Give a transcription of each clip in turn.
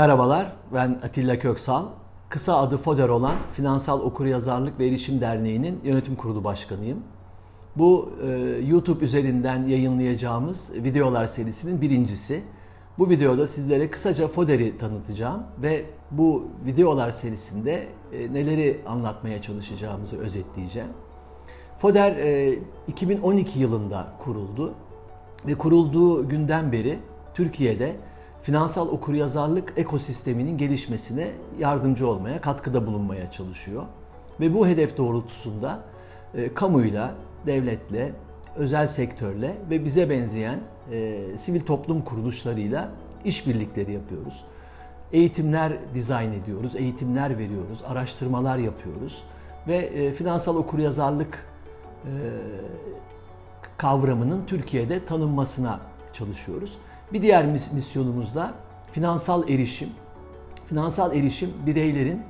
Merhabalar, ben Atilla Köksal. Kısa adı FODER olan Finansal Okuryazarlık ve Erişim Derneği'nin yönetim kurulu başkanıyım. Bu e, YouTube üzerinden yayınlayacağımız videolar serisinin birincisi. Bu videoda sizlere kısaca FODER'i tanıtacağım ve bu videolar serisinde e, neleri anlatmaya çalışacağımızı özetleyeceğim. FODER e, 2012 yılında kuruldu ve kurulduğu günden beri Türkiye'de finansal okuryazarlık ekosisteminin gelişmesine yardımcı olmaya, katkıda bulunmaya çalışıyor. Ve bu hedef doğrultusunda e, kamuyla, devletle, özel sektörle ve bize benzeyen e, sivil toplum kuruluşlarıyla işbirlikleri yapıyoruz. Eğitimler dizayn ediyoruz, eğitimler veriyoruz, araştırmalar yapıyoruz ve e, finansal okuryazarlık e, kavramının Türkiye'de tanınmasına çalışıyoruz. Bir diğer mis- misyonumuz da finansal erişim. Finansal erişim bireylerin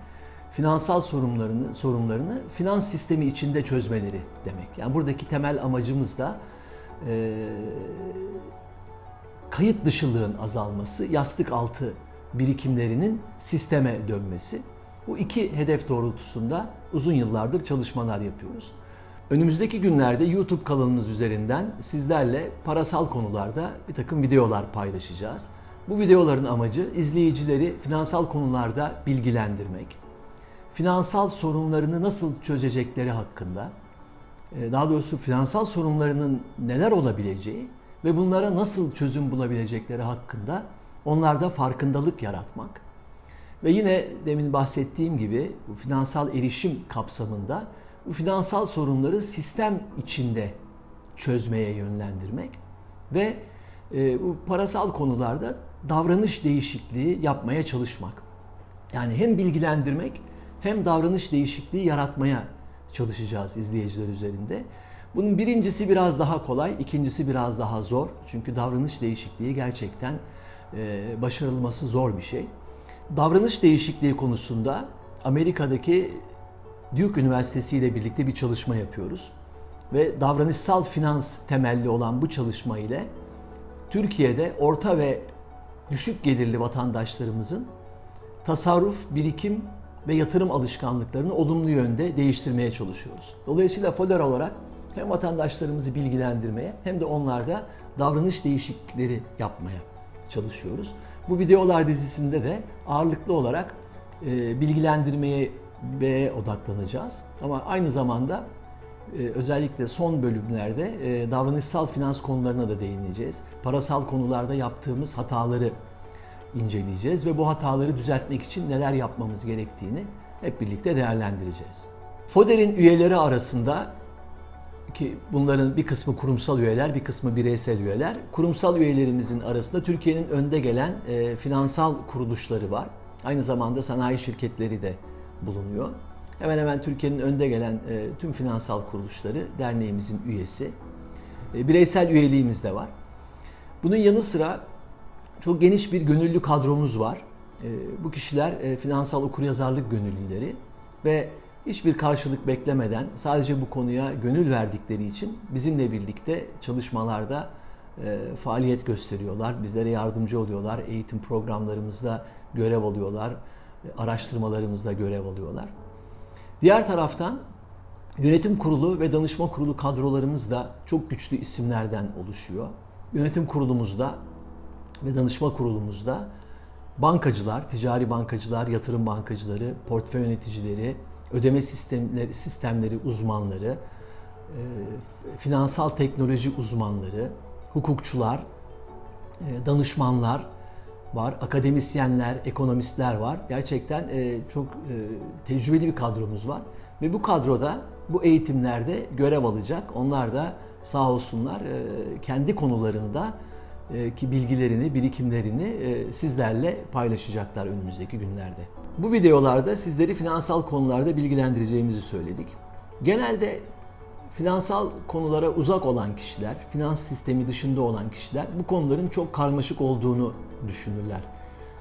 finansal sorunlarını sorunlarını finans sistemi içinde çözmeleri demek. Yani buradaki temel amacımız da e, kayıt dışılığın azalması, yastık altı birikimlerinin sisteme dönmesi. Bu iki hedef doğrultusunda uzun yıllardır çalışmalar yapıyoruz. Önümüzdeki günlerde YouTube kanalımız üzerinden sizlerle parasal konularda bir takım videolar paylaşacağız. Bu videoların amacı izleyicileri finansal konularda bilgilendirmek, finansal sorunlarını nasıl çözecekleri hakkında, e, daha doğrusu finansal sorunlarının neler olabileceği ve bunlara nasıl çözüm bulabilecekleri hakkında onlarda farkındalık yaratmak. Ve yine demin bahsettiğim gibi bu finansal erişim kapsamında bu finansal sorunları sistem içinde çözmeye yönlendirmek ve e, bu parasal konularda davranış değişikliği yapmaya çalışmak. Yani hem bilgilendirmek hem davranış değişikliği yaratmaya çalışacağız izleyiciler üzerinde. Bunun birincisi biraz daha kolay, ikincisi biraz daha zor. Çünkü davranış değişikliği gerçekten e, başarılması zor bir şey. Davranış değişikliği konusunda Amerika'daki Duke Üniversitesi ile birlikte bir çalışma yapıyoruz. Ve davranışsal finans temelli olan bu çalışma ile Türkiye'de orta ve düşük gelirli vatandaşlarımızın tasarruf, birikim ve yatırım alışkanlıklarını olumlu yönde değiştirmeye çalışıyoruz. Dolayısıyla FODER olarak hem vatandaşlarımızı bilgilendirmeye hem de onlarda davranış değişiklikleri yapmaya çalışıyoruz. Bu videolar dizisinde de ağırlıklı olarak e, bilgilendirmeye ve odaklanacağız. Ama aynı zamanda e, özellikle son bölümlerde e, davranışsal finans konularına da değineceğiz. Parasal konularda yaptığımız hataları inceleyeceğiz ve bu hataları düzeltmek için neler yapmamız gerektiğini hep birlikte değerlendireceğiz. FODER'in üyeleri arasında ki bunların bir kısmı kurumsal üyeler, bir kısmı bireysel üyeler. Kurumsal üyelerimizin arasında Türkiye'nin önde gelen e, finansal kuruluşları var. Aynı zamanda sanayi şirketleri de bulunuyor. Hemen hemen Türkiye'nin önde gelen e, tüm finansal kuruluşları derneğimizin üyesi. E, bireysel üyeliğimiz de var. Bunun yanı sıra çok geniş bir gönüllü kadromuz var. E, bu kişiler e, finansal okuryazarlık gönüllüleri ve hiçbir karşılık beklemeden sadece bu konuya gönül verdikleri için bizimle birlikte çalışmalarda e, faaliyet gösteriyorlar. Bizlere yardımcı oluyorlar. Eğitim programlarımızda görev alıyorlar. Araştırmalarımızda görev alıyorlar. Diğer taraftan yönetim kurulu ve danışma kurulu kadrolarımız da çok güçlü isimlerden oluşuyor. Yönetim kurulumuzda ve danışma kurulumuzda bankacılar, ticari bankacılar, yatırım bankacıları, portföy yöneticileri, ödeme sistemleri, sistemleri uzmanları, e, finansal teknoloji uzmanları, hukukçular, e, danışmanlar var, akademisyenler, ekonomistler var. Gerçekten e, çok tecrübeli bir kadromuz var ve bu kadroda bu eğitimlerde görev alacak. Onlar da sağ olsunlar kendi konularında ki bilgilerini, birikimlerini sizlerle paylaşacaklar önümüzdeki günlerde. Bu videolarda sizleri finansal konularda bilgilendireceğimizi söyledik. Genelde finansal konulara uzak olan kişiler, finans sistemi dışında olan kişiler bu konuların çok karmaşık olduğunu düşünürler.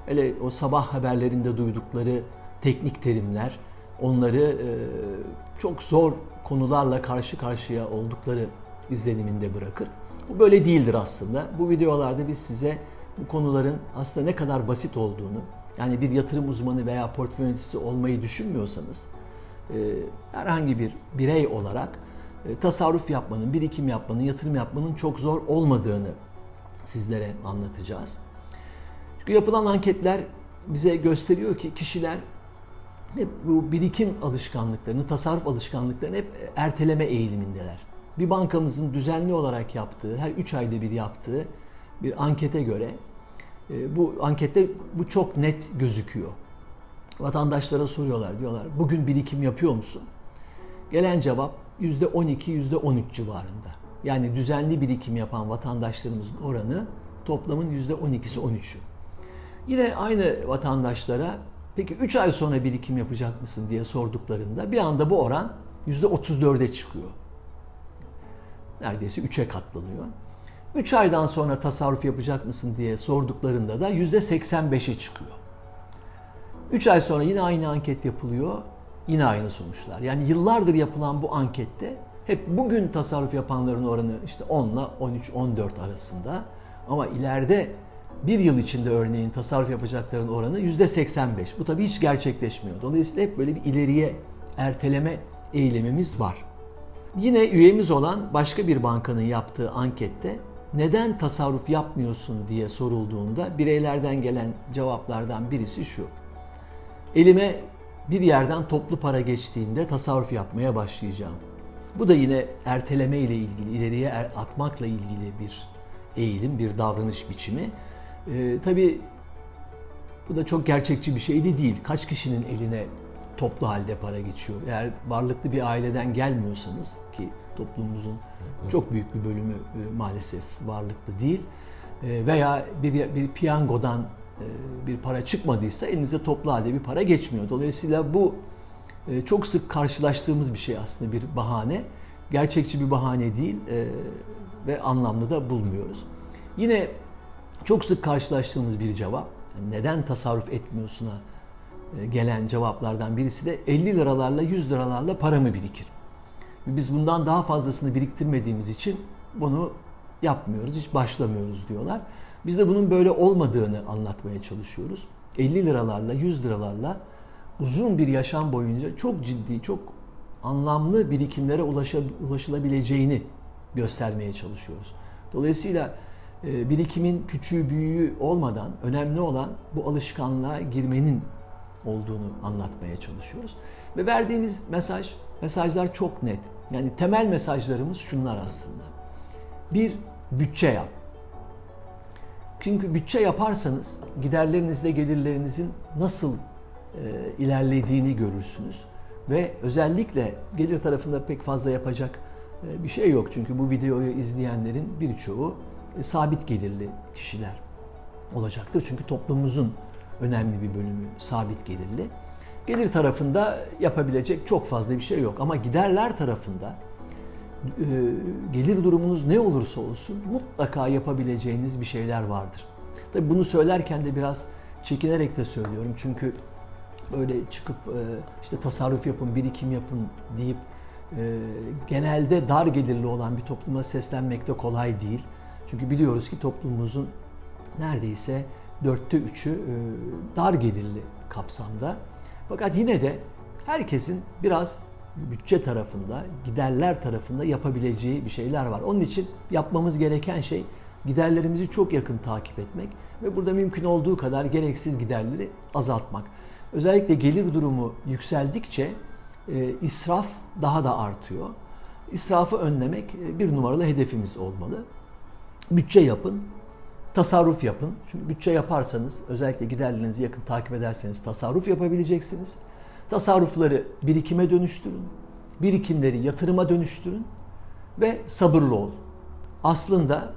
Hele o sabah haberlerinde duydukları teknik terimler onları çok zor konularla karşı karşıya oldukları izleniminde bırakır. Bu böyle değildir aslında. Bu videolarda biz size bu konuların aslında ne kadar basit olduğunu, yani bir yatırım uzmanı veya portföy yöneticisi olmayı düşünmüyorsanız e, herhangi bir birey olarak e, tasarruf yapmanın, birikim yapmanın, yatırım yapmanın çok zor olmadığını sizlere anlatacağız. Çünkü yapılan anketler bize gösteriyor ki kişiler hep bu birikim alışkanlıklarını, tasarruf alışkanlıklarını hep erteleme eğilimindeler. Bir bankamızın düzenli olarak yaptığı, her 3 ayda bir yaptığı bir ankete göre e, bu ankette bu çok net gözüküyor. Vatandaşlara soruyorlar diyorlar bugün birikim yapıyor musun? Gelen cevap %12 %13 civarında. Yani düzenli birikim yapan vatandaşlarımızın oranı toplamın %12'si 13'ü. Yine aynı vatandaşlara peki 3 ay sonra birikim yapacak mısın diye sorduklarında bir anda bu oran %34'e çıkıyor. Neredeyse 3'e katlanıyor. 3 aydan sonra tasarruf yapacak mısın diye sorduklarında da %85'e çıkıyor. 3 ay sonra yine aynı anket yapılıyor. Yine aynı sonuçlar. Yani yıllardır yapılan bu ankette hep bugün tasarruf yapanların oranı işte 10 ile 13-14 arasında. Ama ileride bir yıl içinde örneğin tasarruf yapacakların oranı %85. Bu tabii hiç gerçekleşmiyor. Dolayısıyla hep böyle bir ileriye erteleme eğilimimiz var. Yine üyemiz olan başka bir bankanın yaptığı ankette neden tasarruf yapmıyorsun diye sorulduğunda bireylerden gelen cevaplardan birisi şu. Elime bir yerden toplu para geçtiğinde tasarruf yapmaya başlayacağım. Bu da yine erteleme ile ilgili, ileriye er- atmakla ilgili bir eğilim, bir davranış biçimi. Ee, tabii bu da çok gerçekçi bir şey de değil. Kaç kişinin eline toplu halde para geçiyor? Eğer varlıklı bir aileden gelmiyorsanız ki toplumumuzun çok büyük bir bölümü e, maalesef varlıklı değil e, veya bir, bir piyangodan e, bir para çıkmadıysa elinize toplu halde bir para geçmiyor. Dolayısıyla bu e, çok sık karşılaştığımız bir şey aslında bir bahane. Gerçekçi bir bahane değil e, ve anlamlı da bulmuyoruz. Yine çok sık karşılaştığımız bir cevap, neden tasarruf etmiyorsun'a e, gelen cevaplardan birisi de 50 liralarla 100 liralarla paramı birikir. Biz bundan daha fazlasını biriktirmediğimiz için bunu yapmıyoruz, hiç başlamıyoruz diyorlar. Biz de bunun böyle olmadığını anlatmaya çalışıyoruz. 50 liralarla, 100 liralarla uzun bir yaşam boyunca çok ciddi, çok anlamlı birikimlere ulaşılabileceğini göstermeye çalışıyoruz. Dolayısıyla birikimin küçüğü büyüğü olmadan önemli olan bu alışkanlığa girmenin olduğunu anlatmaya çalışıyoruz. Ve verdiğimiz mesaj, mesajlar çok net. Yani temel mesajlarımız şunlar aslında. Bir, bütçe yap. Çünkü bütçe yaparsanız giderlerinizle gelirlerinizin nasıl e, ilerlediğini görürsünüz. Ve özellikle gelir tarafında pek fazla yapacak e, bir şey yok. Çünkü bu videoyu izleyenlerin birçoğu sabit gelirli kişiler olacaktır. Çünkü toplumumuzun önemli bir bölümü sabit gelirli. Gelir tarafında yapabilecek çok fazla bir şey yok. Ama giderler tarafında e, gelir durumunuz ne olursa olsun mutlaka yapabileceğiniz bir şeyler vardır. Tabi bunu söylerken de biraz çekinerek de söylüyorum. Çünkü böyle çıkıp e, işte tasarruf yapın, birikim yapın deyip e, genelde dar gelirli olan bir topluma seslenmek de kolay değil. Çünkü biliyoruz ki toplumumuzun neredeyse dörtte üçü dar gelirli kapsamda. Fakat yine de herkesin biraz bütçe tarafında, giderler tarafında yapabileceği bir şeyler var. Onun için yapmamız gereken şey giderlerimizi çok yakın takip etmek ve burada mümkün olduğu kadar gereksiz giderleri azaltmak. Özellikle gelir durumu yükseldikçe e, israf daha da artıyor. İsrafı önlemek e, bir numaralı hedefimiz olmalı. Bütçe yapın, tasarruf yapın. Çünkü bütçe yaparsanız özellikle giderlerinizi yakın takip ederseniz tasarruf yapabileceksiniz. Tasarrufları birikime dönüştürün. Birikimleri yatırıma dönüştürün ve sabırlı olun. Aslında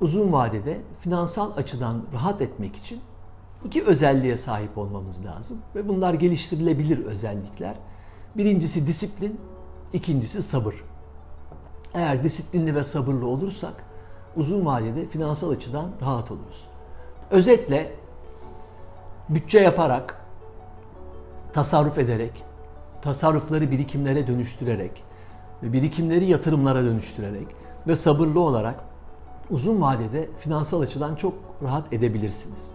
uzun vadede finansal açıdan rahat etmek için iki özelliğe sahip olmamız lazım ve bunlar geliştirilebilir özellikler. Birincisi disiplin, ikincisi sabır. Eğer disiplinli ve sabırlı olursak uzun vadede finansal açıdan rahat oluruz. Özetle bütçe yaparak, tasarruf ederek, tasarrufları birikimlere dönüştürerek ve birikimleri yatırımlara dönüştürerek ve sabırlı olarak uzun vadede finansal açıdan çok rahat edebilirsiniz.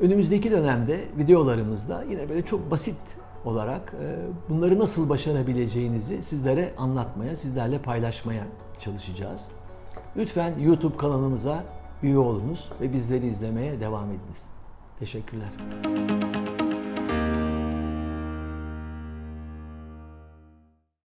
Önümüzdeki dönemde videolarımızda yine böyle çok basit olarak e, bunları nasıl başarabileceğinizi sizlere anlatmaya, sizlerle paylaşmaya çalışacağız. Lütfen YouTube kanalımıza üye olunuz ve bizleri izlemeye devam ediniz. Teşekkürler.